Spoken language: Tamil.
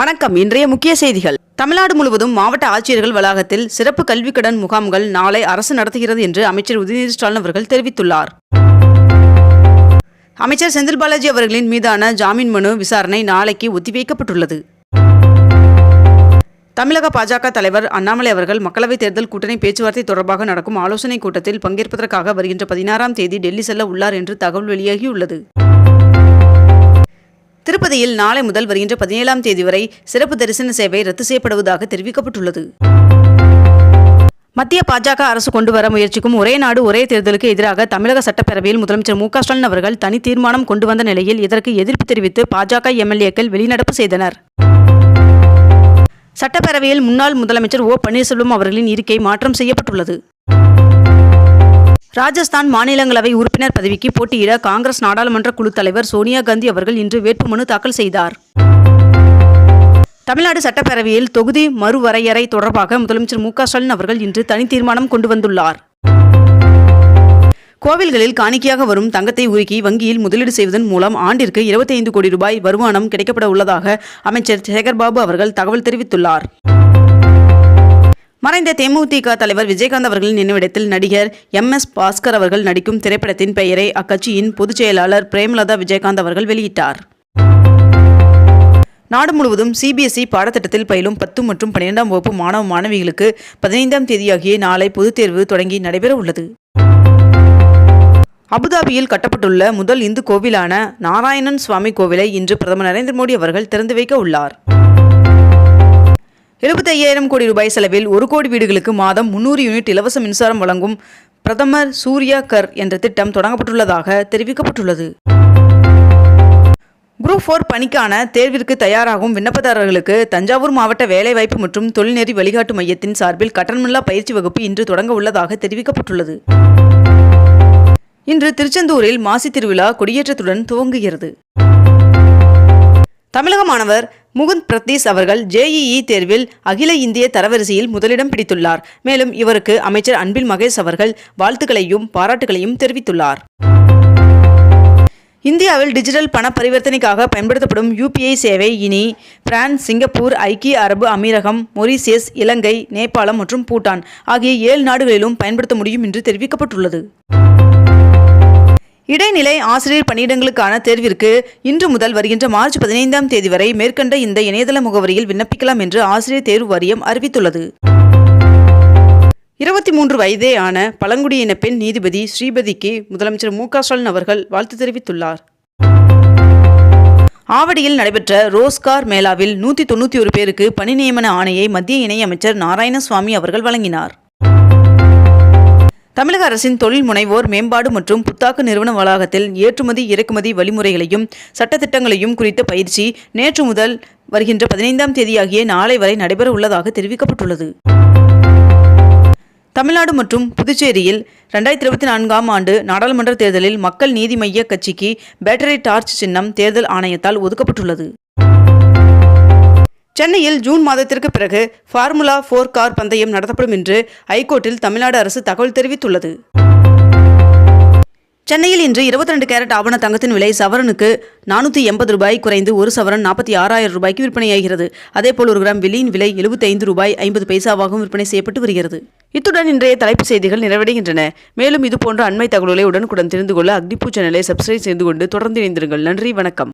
வணக்கம். இன்றைய முக்கிய செய்திகள். தமிழ்நாடு முழுவதும் மாவட்ட ஆட்சியர்கள் வளாகத்தில் சிறப்பு கல்விக் கடன் முகாம்கள் நாளை அரசு நடத்துகிறது என்று அமைச்சர் உதயநிதி ஸ்டாலின் அவர்கள் தெரிவித்துள்ளார். அமைச்சர் செந்தில் பாலாஜி அவர்களின் மீதான ஜாமீன் மனு விசாரணை நாளைக்கு ஒத்திவைக்கப்பட்டுள்ளது. தமிழக பாஜக தலைவர் அண்ணாமலை அவர்கள் மக்களவைத் தேர்தல் கூட்டணி பேச்சுவார்த்தை தொடர்பாக நடக்கும் ஆலோசனைக் கூட்டத்தில் பங்கேற்பதற்காக வருகின்ற பதினாறாம் தேதி டெல்லி செல்ல உள்ளார் என்று தகவல் வெளியாகியுள்ளது. திருப்பதியில் நாளை முதல் வருகின்ற பதினேழாம் தேதி வரை சிறப்பு தரிசன சேவை ரத்து செய்யப்படுவதாக தெரிவிக்கப்பட்டுள்ளது. மத்திய பாஜக அரசு கொண்டு வர முயற்சிக்கும் ஒரே நாடு ஒரே தேர்தலுக்கு எதிராக தமிழக சட்டப்பேரவையில் முதலமைச்சர் மு ஸ்டாலின் அவர்கள் தனி தீர்மானம் கொண்டு வந்த நிலையில் இதற்கு எதிர்ப்பு தெரிவித்து பாஜக எம்எல்ஏக்கள் வெளிநடப்பு செய்தனர். சட்டப்பேரவையில் முன்னாள் முதலமைச்சர் ஓ பன்னீர்செல்வம் அவர்களின் இருக்கை மாற்றம் செய்யப்பட்டுள்ளது. ராஜஸ்தான் மாநிலங்களவை உறுப்பினர் பதவிக்கு போட்டியிட காங்கிரஸ் நாடாளுமன்ற குழு தலைவர் சோனியா காந்தி அவர்கள் இன்று வேட்புமனு தாக்கல் செய்தார். தமிழ்நாடு சட்டப்பேரவையில் தொகுதி மறுவரையறை தொடர்பாக முதலமைச்சர் மு ஸ்டாலின் அவர்கள் இன்று தனி தீர்மானம் கொண்டு வந்துள்ளார். கோவில்களில் காணிக்கையாக வரும் தங்கத்தை உருக்கி வங்கியில் முதலீடு செய்வதன் மூலம் ஆண்டிற்கு 25 கோடி ரூபாய் வருமானம் கிடைக்கப்பட உள்ளதாக அமைச்சர் சேகர்பாபு அவர்கள் தகவல் தெரிவித்துள்ளார். மறைந்த தேமுதிக தலைவர் விஜயகாந்த் அவர்களின் நினைவிடத்தில் நடிகர் எம். எஸ். பாஸ்கர் அவர்கள் நடிக்கும் திரைப்படத்தின் பெயரை அக்கட்சியின் பொதுச் செயலாளர் பிரேமலதா விஜயகாந்த் அவர்கள் வெளியிட்டார். நாடு முழுவதும் சிபிஎஸ்இ பாடத்திட்டத்தில் பயிலும் பத்து மற்றும் பன்னிரெண்டாம் வகுப்பு மாணவ மாணவிகளுக்கு பதினைந்தாம் தேதியாகிய நாளை பொதுத் தேர்வு தொடங்கி நடைபெற உள்ளது. அபுதாபியில் கட்டப்பட்டுள்ள முதல் இந்து கோவிலான நாராயணன் சுவாமி கோவிலை இன்று பிரதமர் நரேந்திர மோடி அவர்கள் திறந்து வைக்க உள்ளார். எழுபத்தி ஐயாயிரம் கோடி ரூபாய் செலவில் ஒரு கோடி வீடுகளுக்கு மாதம் முன்னூறு யூனிட் இலவச மின்சாரம் வழங்கும் பிரதமர் சூர்யா கர் என்ற திட்டம் தொடங்கப்பட்டுள்ளதாக தெரிவிக்கப்பட்டுள்ளது. குரூப் ஃபோர் பணிக்கான தேர்விற்கு தயாராகும் விண்ணப்பதாரர்களுக்கு தஞ்சாவூர் மாவட்ட வேலைவாய்ப்பு மற்றும் தொழில்நெறி வழிகாட்டு மையத்தின் சார்பில் கட்டணமில்லா பயிற்சி வகுப்பு இன்று தொடங்க உள்ளதாக தெரிவிக்கப்பட்டுள்ளது. இன்று திருச்செந்தூரில் மாசி திருவிழா கொடியேற்றத்துடன் துவங்குகிறது. தமிழக மாணவர் முகுந்த் பிரதீஷ் அவர்கள் ஜேஇஇ தேர்வில் அகில இந்திய தரவரிசையில் முதலிடம் பிடித்துள்ளார். மேலும் இவருக்கு அமைச்சர் அன்பில் மகேஷ் அவர்கள் வாழ்த்துக்களையும் பாராட்டுகளையும் தெரிவித்துள்ளார். இந்தியாவில் டிஜிட்டல் பண பரிவர்த்தனைக்காக பயன்படுத்தப்படும் யூபிஐ சேவை இனி பிரான்ஸ் சிங்கப்பூர் ஐக்கிய அரபு அமீரகம் மொரீசியஸ் இலங்கை நேபாளம் மற்றும் பூட்டான் ஆகிய ஏழு நாடுகளிலும் பயன்படுத்த முடியும் என்று தெரிவிக்கப்பட்டுள்ளது. இடைநிலை ஆசிரியர் பணியிடங்களுக்கான தேர்விற்கு இன்று முதல் வருகின்ற மார்ச் பதினைந்தாம் தேதி வரை மேற்கண்ட இந்த இணையதள முகவரியில் விண்ணப்பிக்கலாம் என்று ஆசிரியர் தேர்வு வாரியம் அறிவித்துள்ளது. இருபத்தி மூன்று வயதே ஆன பழங்குடியின பெண் நீதிபதி ஸ்ரீபதிக்கு முதலமைச்சர் மு ஸ்டாலின் அவர்கள் வாழ்த்து தெரிவித்துள்ளார். ஆவடியில் நடைபெற்ற ரோஸ்கார் மேளாவில் நூற்றி தொண்ணூற்றி ஒரு பேருக்கு பணி நியமன ஆணையை மத்திய இணையமைச்சர் நாராயணசுவாமி அவர்கள் வழங்கினார். தமிழக அரசின் தொழில் முனைவோர் மேம்பாடு மற்றும் புத்தாக்க நிறுவன வளாகத்தில் ஏற்றுமதி இறக்குமதி வழிமுறைகளையும் சட்டத்திட்டங்களையும் குறித்த பயிற்சி நேற்று முதல் வருகின்ற பதினைந்தாம் தேதியாகிய நாளை வரை நடைபெற உள்ளதாக தெரிவிக்கப்பட்டுள்ளது. தமிழ்நாடு மற்றும் புதுச்சேரியில் ரெண்டாயிரத்தி இருபத்தி நான்காம் ஆண்டு நாடாளுமன்ற தேர்தலில் மக்கள் நீதி மைய கட்சிக்கு பேட்டரி டார்ச் சின்னம் தேர்தல் ஆணையத்தால் ஒதுக்கப்பட்டுள்ளது. சென்னையில் ஜூன் மாதத்திற்கு பிறகு ஃபார்முலா ஃபோர் கார் பந்தயம் நடத்தப்படும் என்று ஐகோர்ட்டில் தமிழ்நாடு அரசு தகவல் தெரிவித்துள்ளது. சென்னையில் இன்று 22 ரெண்டு கேரட் ஆவண தங்கத்தின் விலை சவரனுக்கு நானூற்றி எண்பது ரூபாய் குறைந்து ஒரு சவரன் நாற்பத்தி ஆறாயிரம் ரூபாய்க்கு விற்பனையாகிறது. அதேபோல் ஒரு கிராம் வெள்ளியின் விலை 75 ரூபாய் ஐம்பது பைசாவாகவும் விற்பனை செய்யப்பட்டு வருகிறது. இத்துடன் இன்றைய தலைப்புச் செய்திகள் நிறைவடைகின்றன. மேலும் இதுபோன்ற அண்மை தகவல்களை உடனுக்குடன் தெரிந்து கொள்ள அக்னிபூ சேனலை சப்ஸ்கிரைப் செய்து கொண்டு தொடர்ந்து இணைந்திருங்கள். நன்றி வணக்கம்.